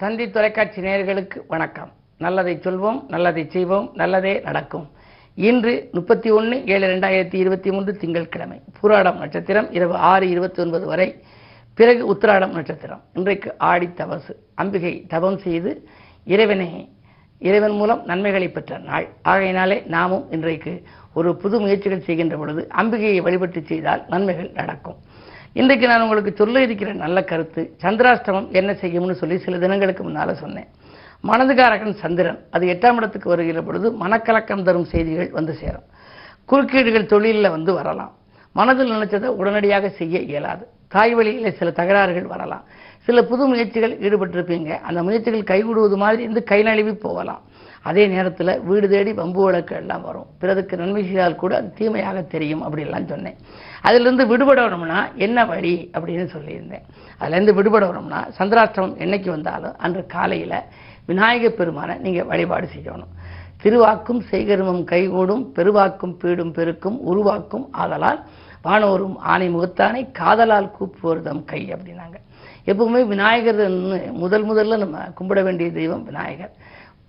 தந்தி தொலைக்காட்சி நேயர்களுக்கு வணக்கம். நல்லதை சொல்வோம் நல்லதை செய்வோம் நல்லதே நடக்கும். இன்று முப்பத்தி ஒன்று ஏழு ரெண்டாயிரத்தி இருபத்தி மூன்று திங்கட்கிழமை. பூராடம் நட்சத்திரம் இரவு ஆறு இருபத்தி ஒன்பது வரை. பிறகு உத்திராடம் நட்சத்திரம். இன்றைக்கு ஆடி தவசு அம்பிகை தவம் செய்து இறைவனை இறைவன் மூலம் நன்மைகளை பெற்ற நாள். ஆகையினாலே நாமும் இன்றைக்கு ஒரு புது முயற்சிகள் செய்கின்ற பொழுது அம்பிகையை வழிபட்டு செய்தால் நன்மைகள் நடக்கும். இன்றைக்கு நான் உங்களுக்கு சொல்ல இருக்கிற நல்ல கருத்து சந்திராஷ்டமம் என்ன செய்யும்னு சொல்லி சில தினங்களுக்கு முன்னால் சொன்னேன். மனதுகாரகன் சந்திரன் அது எட்டாம் இடத்துக்கு வருகிற பொழுது மனக்கலக்கம் தரும் செய்திகள் வந்து சேரும். குறுக்கீடுகள் தொழிலில் வந்து வரலாம். மனதில் நினைச்சதை உடனடியாக செய்ய இயலாது. தாய் வழியில் சில தகராறுகள் வரலாம். சில புது முயற்சிகள் ஈடுபட்டிருப்பீங்க. அந்த முயற்சிகள் கைகூடுவது மாதிரி இருந்து கை நழுவி போகலாம். அதே நேரத்தில் வீடு தேடி வம்பு வழக்கு எல்லாம் வரும். பிறருக்கு நன்மை செய்தால் கூட அது தீமையாக தெரியும் அப்படிலாம் சொன்னேன். அதிலிருந்து விடுபடணும்னா என்ன வழி அப்படின்னு சொல்லியிருந்தேன். அதுலேருந்து விடுபடணும்னா சந்திராஷ்டமம் என்னைக்கு வந்தாலும் அன்று காலையில் விநாயகப் பெருமானை நீங்கள் வழிபாடு செய்யணும். திருவாக்கும் செய்கருமம் கைகூடும் பெருவாக்கும் பீடும் பெருக்கும் உருவாக்கும் ஆதலால் வானோரும் ஆணை முகத்தானை காதலால் கூப்புவர்தம் கை அப்படின்னாங்க. எப்பவுமே விநாயகர் முதல் முதல்ல நம்ம கும்பிட வேண்டிய தெய்வம் விநாயகர்.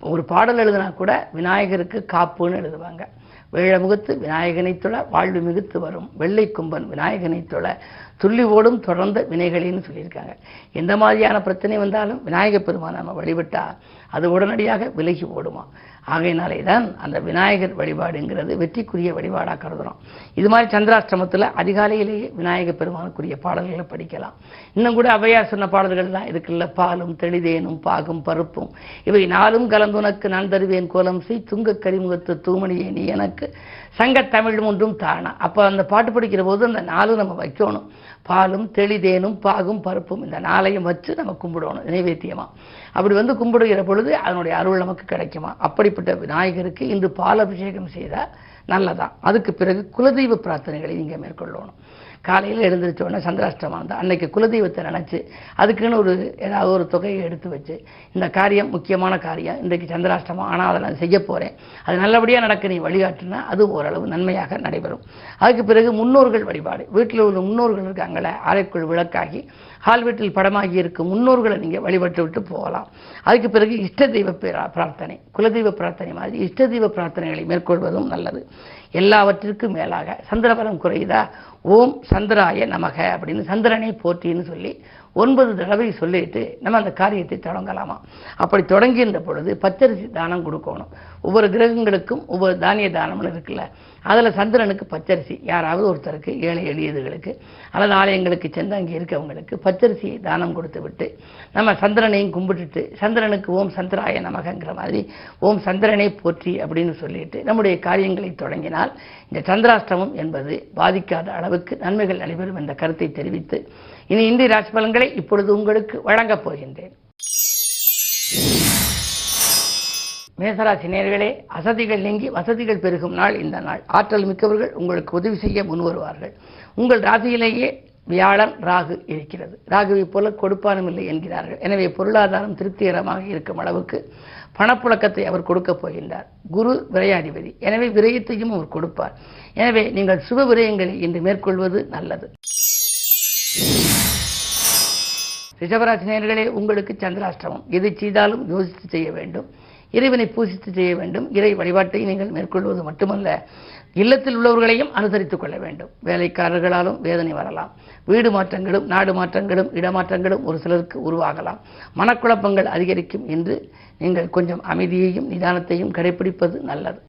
ஒரு பாடல் எழுதினா கூட விநாயகருக்கு காப்புன்னு எழுதுவாங்க. வேழமுகத்து விநாயகனை தொழ வாழ்வு மிகுத்து வரும். வெள்ளை கும்பன் விநாயகனை தொழ துள்ளி ஓடும் தொடர்ந்த வினைகளின்னு சொல்லியிருக்காங்க. எந்த மாதிரியான பிரச்சனை வந்தாலும் விநாயகப் பெருமான் நம்ம வழிபட்டா அது உடனடியாக விலகி ஓடுமா? ஆகையினாலே தான் அந்த விநாயகர் வழிபாடுங்கிறது வெற்றிக்குரிய வழிபாடாக கருதுகிறோம் இது மாதிரி சந்திராஷ்டமத்தில் அதிகாலையிலேயே விநாயகர் பெருமானுக்குரிய பாடல்களை படிக்கலாம். இன்னும் கூட அவையார் சொன்ன பாடல்கள்லாம் இதுக்குள்ள பாலும் தெளிதேனும் பாகும் பருப்பும். இவை நாளும் கலந்துனக்கு நான் தருவேன் கோலம். செய் துங்க கரிமுகத்து தூமணியே நீ எனக்கு சங்கத்தமிழ் ஒன்றும் தானா. அப்போ அந்த பாட்டு படிக்கிற போது அந்த நாளும் நம்ம வைக்கணும். பாலும் தெளிதேனும் பாகும் பருப்பும் இந்த நாளையும் வச்சு நம்ம கும்பிடணும் நினைவேத்தியமா அப்படி வந்து கும்பிடுகிற பொழுது அதனுடைய அருள் நமக்கு கிடைக்குமா? அப்படிப்பட்ட விநாயகருக்கு இன்று பால் அபிஷேகம் செய்தால் நல்லதான் அதுக்கு பிறகு குலதெய்வ பிரார்த்தனைகளை நீங்கள் மேற்கொள்ளணும். காலையில் எழுந்திரிச்சோடனே சந்திராஷ்டமம் இருந்தால் அன்னைக்கு குலதெய்வத்தை நினச்சி அதுக்குன்னு ஒரு ஏதாவது ஒரு தொகையை எடுத்து வச்சு இந்த காரியம் முக்கியமான காரியம் இன்றைக்கு சந்திராஷ்டமம் ஆனால் அதை நான் செய்ய போகிறேன் அது நல்லபடியாக நடக்க நீ வழிகாட்டினா அது ஓரளவு நன்மையாக நடைபெறும். அதுக்கு பிறகு முன்னோர்கள் வழிபாடு. வீட்டில் உள்ள முன்னோர்கள் இருக்காங்களே அரைக்குள் விளக்காகி ஹால் வீட்டில் படமாகி இருக்கும் முன்னோர்களை நீங்கள் வழிபட்டு விட்டு போகலாம். அதுக்கு பிறகு இஷ்ட தெய்வ பிரார்த்தனை. குலதெய்வ பிரார்த்தனை மாதிரி இஷ்ட தெய்வ பிரார்த்தனைகளை மேற்கொள்வதும் நல்லது. எல்லாவற்றிற்கும் மேலாக. சந்திரபலம் குறையுதா? ஓம் சந்திராய நமக அப்படின்னு சந்திரனை போற்றின்னு சொல்லி ஒன்பது தடவை சொல்லிட்டு நம்ம அந்த காரியத்தை தொடங்கலாமா? அப்படி தொடங்கின்ற பொழுது பச்சரிசி தானம் கொடுக்கணும். ஒவ்வொரு கிரகங்களுக்கும் ஒவ்வொரு தானிய தானம்னு இருக்குல்ல. அதில் சந்திரனுக்கு பச்சரிசி யாராவது ஒருத்தருக்கு ஏழை எளியதுகளுக்கு அல்லது ஆலயங்களுக்கு சென்று அங்கே இருக்கவங்களுக்கு பச்சரிசியை தானம் கொடுத்து விட்டு நம்ம சந்திரனையும் கும்பிட்டுட்டு சந்திரனுக்கு ஓம் சந்திராய நமகங்கிற மாதிரி ஓம் சந்திரனை போற்றி அப்படின்னு சொல்லிட்டு நம்முடைய காரியங்களை தொடங்கினால் இந்த சந்திராஷ்டமம் என்பது பாதிக்காத அளவுக்கு நன்மைகள் நடைபெறும் என்ற கருத்தை தெரிவித்து இனி இந்திய ராசி பலன்களை இப்பொழுது உங்களுக்கு வழங்கப் போகின்றேன். மேசராசி நேர்களே அசதிகள் நீங்கி வசதிகள் பெருகும் நாள் இந்த நாள். ஆற்றல் மிக்கவர்கள் உங்களுக்கு உதவி செய்ய முன்வருவார்கள். உங்கள் ராசியிலேயே வியாழன் ராகு இருக்கிறது. ராகுவை போல கொடுப்பானும் இல்லை என்கிறார்கள். எனவே பொருளாதாரம் திருப்திகரமாக இருக்கும் அளவுக்கு பணப்புழக்கத்தை அவர் கொடுக்கப் போகின்றார். குரு விரையாதிபதி. எனவே விரயத்தையும் அவர் கொடுப்பார். எனவே நீங்கள் சுப விரயங்களை இன்று மேற்கொள்வது நல்லது. ரிஷபராசினியர்களே உங்களுக்கு சந்திராஷ்டமம். எது செய்தாலும் யோசித்து செய்ய வேண்டும். இறைவனை பூசித்து செய்ய வேண்டும். இறை வழிபாட்டை நீங்கள் மேற்கொள்வது மட்டுமல்ல இல்லத்தில் உள்ளவர்களையும் அனுசரித்துக் கொள்ள வேண்டும். வேலைக்காரர்களாலும் வேதனை வரலாம். வீடு மாற்றங்களும் நாடு மாற்றங்களும் இடமாற்றங்களும் ஒரு சிலருக்கு உருவாகலாம். மனக்குழப்பங்கள் அதிகரிக்கும் என்று நீங்கள் கொஞ்சம் அமைதியையும் நிதானத்தையும் கடைபிடிப்பது நல்லது.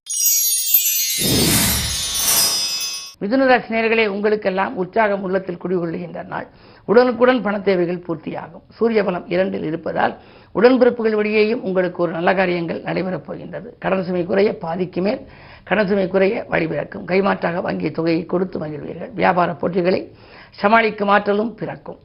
மிதுனராசினியர்களே உங்களுக்கெல்லாம் உற்சாகம் உள்ளத்தில் குடிகொள்ளுகின்ற நாள். உடனுக்குடன் பண தேவைகள் பூர்த்தியாகும். சூரிய பலம் இரண்டில் இருப்பதால் உடன்பிறப்புகள் வழியேயும் உங்களுக்கு ஒரு நல்ல காரியங்கள் நடைபெறப் போகின்றது. கடன் சுமை குறைய பாதிக்கு மேல் கடன் சுமை குறைய வழிபிறக்கும் கைமாற்றாக வங்கி தொகையை கொடுத்து மகிழ்வீர்கள். வியாபார போட்டிகளை சமாளிக்கும் ஆற்றலும் பிறக்கும்.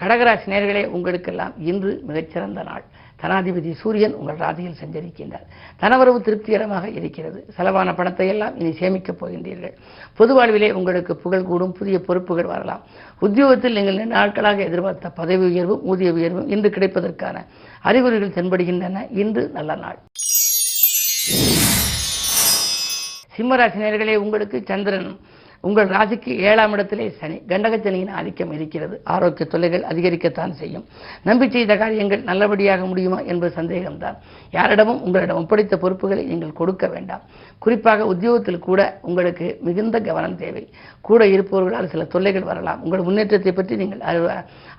கடகராசி நேர்களே உங்களுக்கெல்லாம் இன்று மிகச்சிறந்த நாள். தனாதிபதி சூரியன் உங்கள் ராசியில் சஞ்சரிக்கின்றார். தனவரவு திருப்திகரமாக இருக்கிறது. செலவான பணத்தை எல்லாம் இனி சேமிக்கப் போகின்றீர்கள். பொது வாழ்விலே உங்களுக்கு புகழ் கூடும். புதிய பொறுப்புகள் வரலாம். உத்தியோகத்தில் நீங்கள் நாட்களாக எதிர்பார்த்த பதவி உயர்வும் ஊதிய உயர்வும் இன்று கிடைப்பதற்கான அறிகுறிகள் தென்படுகின்றன. இன்று நல்ல நாள். சிம்மராசி நேர்களே உங்களுக்கு சந்திரன் உங்கள் ராசிக்கு ஏழாம் இடத்திலே சனி கண்டகச்சனியின் ஆதிக்கம் இருக்கிறது. ஆரோக்கிய தொல்லைகள் அதிகரிக்கத்தான் செய்யும். நம்பி செய்த காரியங்கள் நல்லபடியாக முடியுமா என்பது சந்தேகம்தான். யாரிடமும் உங்களிடம் ஒப்படைத்த பொறுப்புகளை நீங்கள் கொடுக்க வேண்டாம். குறிப்பாக உத்தியோகத்தில் கூட உங்களுக்கு மிகுந்த கவனம் தேவை. கூட இருப்பவர்களால் சில தொல்லைகள் வரலாம். உங்கள் முன்னேற்றத்தை பற்றி நீங்கள்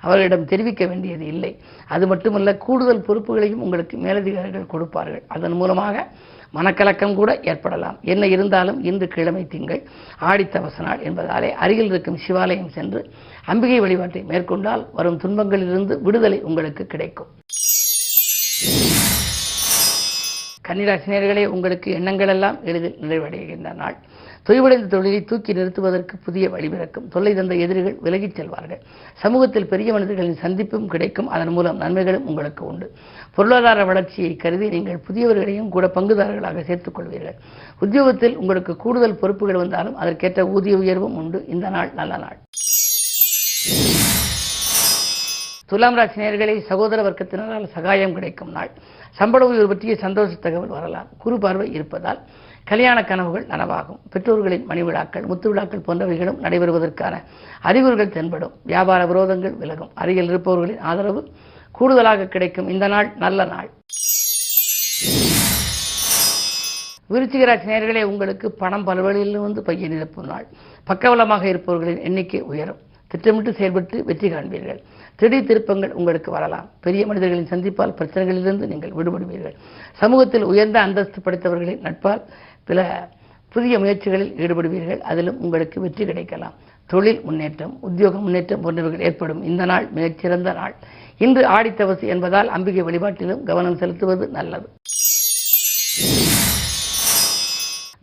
அவர்களிடம் தெரிவிக்க வேண்டியது இல்லை. அது மட்டுமல்ல கூடுதல் பொறுப்புகளையும் உங்களுக்கு மேலதிகாரிகள் கொடுப்பார்கள். அதன் மூலமாக மனக்கலக்கம் கூட ஏற்படலாம். என்ன இருந்தாலும் இன்று கிழமை திங்கள் ஆடித்தவச நாள் என்பதாலே அருகில் இருக்கும் சிவாலயம் சென்று அம்பிகை வழிபாட்டை மேற்கொண்டால் வரும் துன்பங்களிலிருந்து விடுதலை உங்களுக்கு கிடைக்கும். கன்னிராசினியர்களே உங்களுக்கு எண்ணங்கள் எல்லாம் எளிதில் நிறைவடைகின்ற நாள். தொய்வடைந்த தொழிலை தூக்கி நிறுத்துவதற்கு புதிய வழிபிறக்கும் தொல்லை தந்த எதிரிகள் விலகிச் செல்வார்கள். சமூகத்தில் பெரிய மனிதர்களின் சந்திப்பும் கிடைக்கும். அதன் மூலம் நன்மைகளும் உங்களுக்கு உண்டு. பொருளாதார வளர்ச்சியை கருதி நீங்கள் புதியவர்களையும் கூட பங்குதாரர்களாக சேர்த்துக் கொள்வீர்கள். உத்தியோகத்தில் உங்களுக்கு கூடுதல் பொறுப்புகள் வந்தாலும் அதற்கேற்ற ஊதிய உயர்வும் உண்டு. இந்த நாள் நல்ல நாள். துலாம் ராசி சகோதர வர்க்கத்தினரால் சகாயம் கிடைக்கும் நாள். சம்பள உயர்வு பற்றிய சந்தோஷ தகவல் வரலாம். குரு பார்வை இருப்பதால் கல்யாண கனவுகள் நனவாகும். பெற்றோர்களின் மணி விழாக்கள் முத்து விழாக்கள் போன்றவைகளும் நடைபெறுவதற்கான அறிகுறிகள் தென்படும். வியாபார விரோதங்கள் விலகும். அருகில் இருப்பவர்களின் ஆதரவு கூடுதலாக கிடைக்கும். இந்த நாள் நல்ல நாள். விருச்சிகராசி நேர்களே உங்களுக்கு பணம் பல வழியிலிருந்து பைய நிரப்பும் நாள். பக்கவலமாக இருப்பவர்களின் எண்ணிக்கை உயரும். திட்டமிட்டு செயல்பட்டு வெற்றி காண்பீர்கள். திடீர் திருப்பங்கள் உங்களுக்கு வரலாம். பெரிய மனிதர்களின் சந்திப்பால் பிரச்சனைகளிலிருந்து நீங்கள் விடுபடுவீர்கள். சமூகத்தில் உயர்ந்த அந்தஸ்து படைத்தவர்களின் நட்பால் சில புதிய முயற்சிகளில் ஈடுபடுவீர்கள். அதிலும் உங்களுக்கு வெற்றி கிடைக்கலாம். தொழில் முன்னேற்றம் உத்தியோக முன்னேற்றம் போன்றவைகள் ஏற்படும். இந்த நாள் மிகச்சிறந்த நாள். இன்று ஆடித்தவசு என்பதால் அம்பிகை வழிபாட்டிலும் கவனம் செலுத்துவது நல்லது.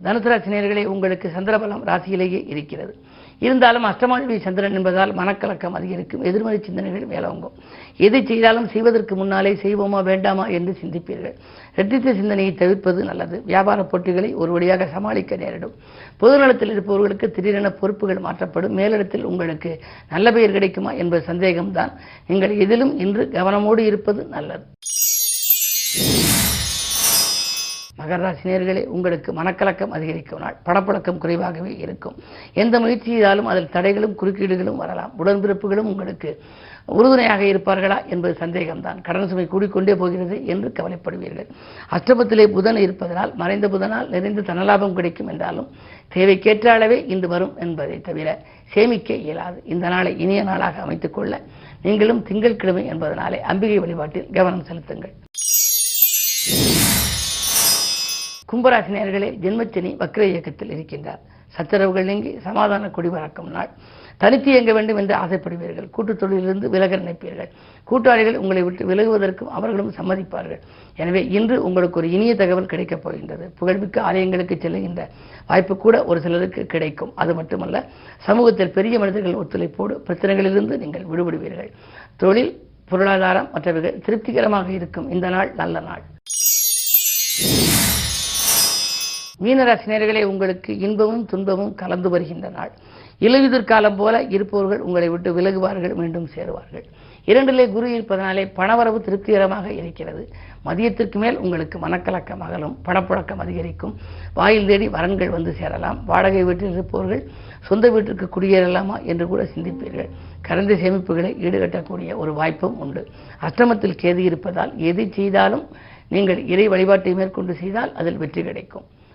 தனுசராசி உங்களுக்கு சந்திரபலம் ராசியிலேயே இருக்கிறது. இருந்தாலும் அஷ்டமாதிபதி சந்திரன் என்பதால் மனக்கலக்கம் அதிகரிக்கும். எதிர்மறை சிந்தனைகள் மேலோங்கும். எதை செய்தாலும் செய்வதற்கு முன்னாலே செய்வோமா வேண்டாமா என்று சிந்திப்பீர்கள். இரட்டித்த சிந்தனையை தவிர்ப்பது நல்லது. வியாபார போட்டிகளை ஒரு வழியாக சமாளிக்க நேரிடும். பொதுநலத்தில் இருப்பவர்களுக்கு திடீரென பொறுப்புகள் மாற்றப்படும். மேலிடத்தில் உங்களுக்கு நல்ல பெயர் கிடைக்குமா என்பது சந்தேகம்தான். நீங்கள் எதிலும் இன்று கவனமோடு இருப்பது நல்லது. மகராசினியர்களே உங்களுக்கு மனக்கலக்கம் அதிகரிக்கும் நாள் படப்பழக்கம் குறைவாகவே இருக்கும். எந்த முயற்சி செய்தாலும் அதில் தடைகளும் குறுக்கீடுகளும் வரலாம். உடன்பிறப்புகளும் உங்களுக்கு உறுதுணையாக இருப்பார்களா என்பது சந்தேகம்தான். கடன் சுமை கூடிக்கொண்டே போகிறது என்று கவலைப்படுவீர்கள். அஷ்டமத்திலே புதன் இருப்பதனால் மறைந்த புதனால் நிறைந்த தனலாபம் கிடைக்கும் என்றாலும் தேவைக்கேற்ற அளவே இன்று வரும் என்பதை தவிர சேமிக்க இயலாது. இந்த நாளை இனிய நாளாக அமைத்துக் கொள்ள நீங்களும் திங்கட்கிழமை என்பதனாலே அம்பிகை வழிபாட்டில் கவனம் செலுத்துங்கள். கும்பராசி நேர்களே ஜென்மச்சனி வக்ர இயக்கத்தில் இருக்கின்றார். சச்சரவுகள் நீங்கி சமாதான குடிபறக்கும் நாள். தனித்து இயங்க வேண்டும் என்று ஆசைப்படுவீர்கள். கூட்டுத் தொழிலிருந்து விலக நினைப்பீர்கள். கூட்டாளிகள் உங்களை விட்டு விலகுவதற்கும் அவர்களும் சம்மதிப்பார்கள். எனவே இன்று உங்களுக்கு ஒரு இனிய தகவல் கிடைக்கப் போகின்றது. புகழ்மிக்க ஆலயங்களுக்கு செல்லுகின்ற வாய்ப்பு கூட ஒரு சிலருக்கு கிடைக்கும். அது மட்டுமல்ல சமூகத்தில் பெரிய மனிதர்கள் ஒத்துழைப்போடு பிரச்சனைகளிலிருந்து நீங்கள் விடுபடுவீர்கள். தொழில் பொருளாதாரம் மற்றவர்கள் திருப்திகரமாக இருக்கும். இந்த நாள் நல்ல நாள். மீனராசினியர்களே உங்களுக்கு இன்பமும் துன்பமும் கலந்து வருகின்ற நாள். இலையுதிர் காலம் போல இருப்பவர்கள் உங்களை விட்டு விலகுவார்கள் மீண்டும் சேருவார்கள். இரண்டிலே குரு இருப்பதனாலே பணவரவு திருப்திகரமாக இருக்கிறது. மதியத்திற்கு மேல் உங்களுக்கு மனக்கலக்கம் அகலும் பணப்புழக்கம் அதிகரிக்கும். வாயில் தேடி வரன்கள் வந்து சேரலாம். வாடகை வீட்டில் இருப்பவர்கள் சொந்த வீட்டிற்கு குடியேறலாமா என்று கூட சிந்திப்பீர்கள். கரந்த சேமிப்புகளை ஈடுகட்டக்கூடிய ஒரு வாய்ப்பும் உண்டு. அஷ்டமத்தில் கேது இருப்பதால் எது செய்தாலும் நீங்கள் இறை வழிபாட்டை மேற்கொண்டு செய்தால் அதில் வெற்றி கிடைக்கும்.